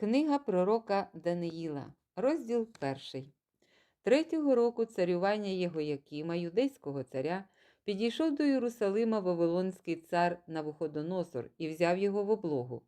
Книга пророка Даниїла, розділ перший. Третього року царювання Єгоякіма, юдейського царя, підійшов до Єрусалима Вавилонський цар Навуходоносор і взяв його в облогу.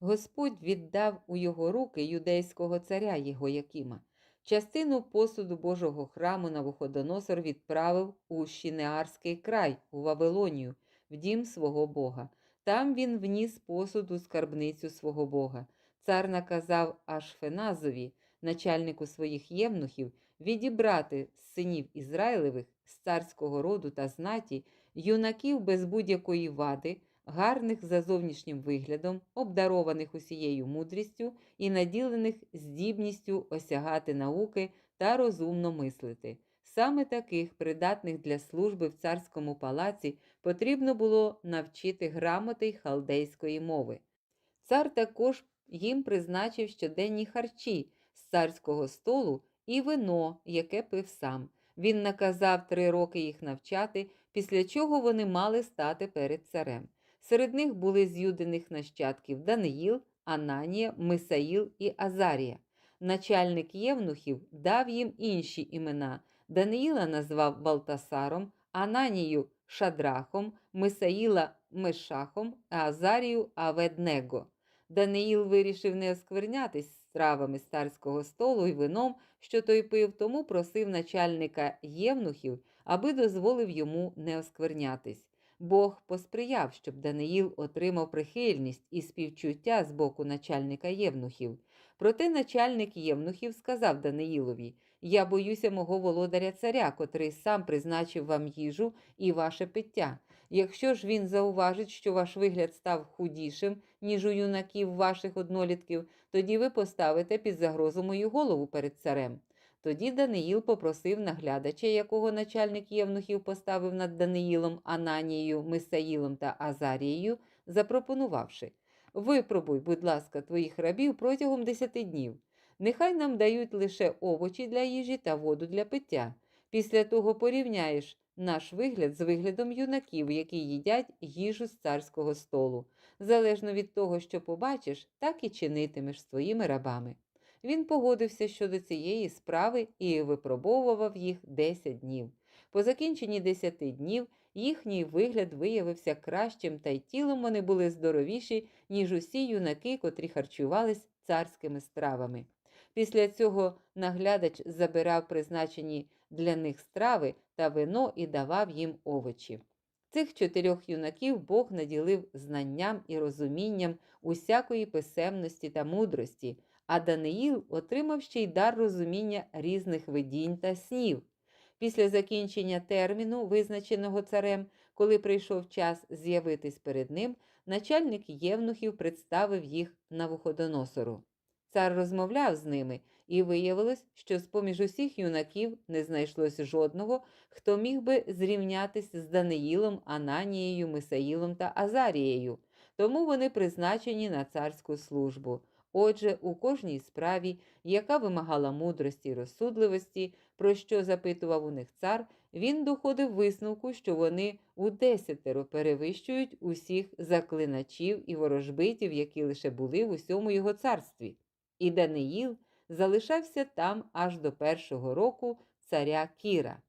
Господь віддав у його руки юдейського царя Єгоякіма. Частину посуду Божого храму Навуходоносор відправив у Щінеарський край, у Вавилонію, в дім свого Бога. Там він вніс посуд у скарбницю свого Бога. Цар наказав Ашфеназові, начальнику своїх євнухів, відібрати з синів Ізраїлевих з царського роду та знаті юнаків без будь-якої вади, гарних за зовнішнім виглядом, обдарованих усією мудрістю і наділених здібністю осягати науки та розумно мислити. Саме таких, придатних для служби в царському палаці, потрібно було навчити грамоти й халдейської мови. Цар також їм призначив щоденні харчі з царського столу і вино, яке пив сам. Він наказав три роки їх навчати, після чого вони мали стати перед царем. Серед них були з юдиних нащадків Даниїл, Ананія, Мисаїл і Азарія. Начальник євнухів дав їм інші імена. Даниїла назвав Валтасаром, Ананію Шадрахом, Мисаїла Мешахом, Азарію Аведнего. Даниїл вирішив не осквернятись стравами з царського столу і вином, що той пив, тому просив начальника євнухів, аби дозволив йому не осквернятись. Бог посприяв, щоб Даниїл отримав прихильність і співчуття з боку начальника євнухів. Проте начальник євнухів сказав Даниїлові: Я боюся мого володаря царя, котрий сам призначив вам їжу і ваше пиття. Якщо ж він зауважить, що ваш вигляд став худішим, ніж у юнаків ваших однолітків, тоді ви поставите під загрозу мою голову перед царем. Тоді Даниїл попросив наглядача, якого начальник євнухів поставив над Даниїлом, Ананією, Мисаїлом та Азарією, запропонувавши Випробуй, будь ласка, твоїх рабів протягом десяти днів. Нехай нам дають лише овочі для їжі та воду для пиття. Після того порівняєш наш вигляд з виглядом юнаків, які їдять їжу з царського столу. Залежно від того, що побачиш, так і чинитимеш з твоїми рабами. Він погодився щодо цієї справи і випробовував їх 10 днів. По закінченні 10 днів їхній вигляд виявився кращим, та й тілом вони були здоровіші, ніж усі юнаки, котрі харчувались царськими стравами. Після цього наглядач забирав призначені для них страви та вино і давав їм овочі. Цих чотирьох юнаків Бог наділив знанням і розумінням усякої писемності та мудрості, а Даниїл отримав ще й дар розуміння різних видінь та снів. Після закінчення терміну, визначеного царем, коли прийшов час з'явитись перед ним, начальник євнухів представив їх Навуходоносору. Цар розмовляв з ними, і виявилось, що з-поміж усіх юнаків не знайшлося жодного, хто міг би зрівнятись з Даниїлом, Ананією, Мисаїлом та Азарією, тому вони призначені на царську службу. Отже, у кожній справі, яка вимагала мудрості й розсудливості, про що запитував у них цар, він доходив висновку, що вони у десятеро перевищують усіх заклиначів і ворожбитів, які лише були в усьому його царстві. І Даниїл залишався там аж до першого року царя Кіра.